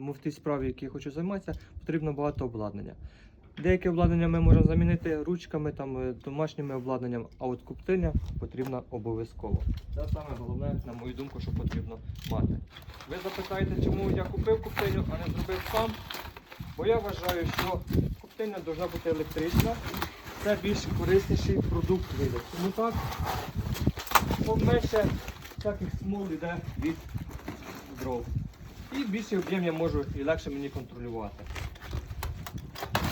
Тому в тій справі, якій я хочу займатися, потрібно багато обладнання. Деяке обладнання ми можемо замінити ручками, там, е, домашніми обладнанням, а от коптильня потрібна обов'язково. Це саме головне, на мою думку, що потрібно мати. Ви запитаєте, чому я купив коптильню, а не зробив сам? Бо я вважаю, що коптильня повинна бути електрична. Це більш корисніший продукт вийде. Тому так, поменше всяких смол йде від дров. І більший об'єм я можу і легше мені контролювати.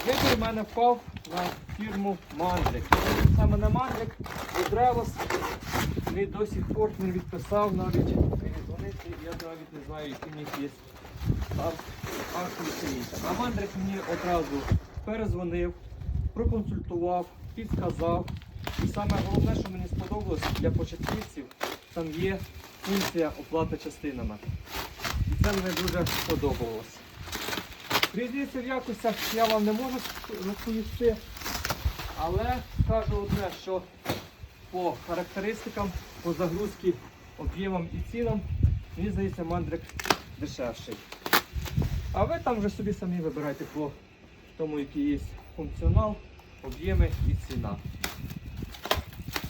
Вибір в мене впав на фірму Мандрик. Саме на Мандрик Древос мені до сих пор не відписав навіть мені дзвонити, я навіть не знаю, які в них є інше. А Мандрик мені одразу перезвонив, проконсультував, підказав. І саме головне, що мені сподобалось для початківців, там є функція оплати частинами. Це мені дуже сподобалось. Різниця в якостях я вам не можу розповісти, але скажу одне, що по характеристикам, по загрузці, об'ємам і цінам, мені здається, мандрик дешевший. А ви там вже собі самі вибирайте по тому, який є функціонал, об'єми і ціна.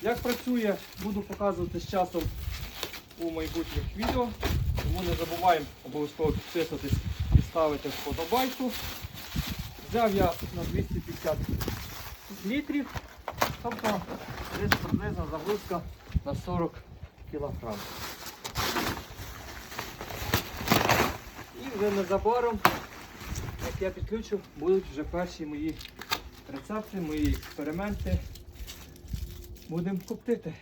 Як працює, буду показувати з часом у майбутніх відео. Тому не забуваємо обов'язково підписуватись і ставити вподобайку. Взяв я на 250 літрів, тобто десь приблизно загрузка на 40 кг. І вже незабаром, як я підключу, будуть вже перші мої рецепти, мої експерименти. Будемо коптити.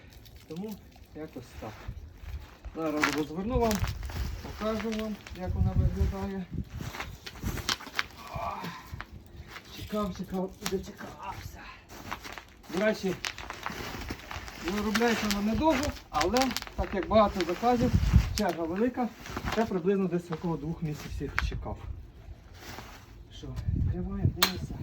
Тому якось так. Зараз розверну вам, покажу вам, як вона виглядає. Чекав, чекав і дочекався. До речі, виробляється вона недовго, але так як багато заказів, черга велика, це приблизно десь около двох місяців чекав. Що, відкриваємо, дивимося.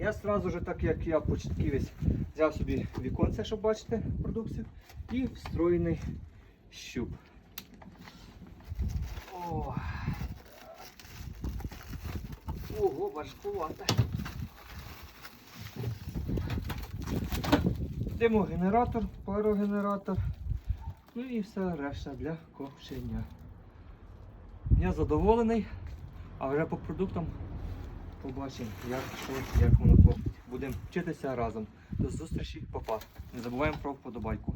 Я сразу же, так як я початківець, взяв собі віконце, щоб бачити продукцію, і встроєний щуп. О. Ого, важкувато. Димогенератор, парогенератор, ну і все решта для копчення. Я задоволений, а вже по продуктам побачимо, як що, як воно хлопить. Будемо вчитися разом. До зустрічі, папа. Не забуваємо про вподобайку.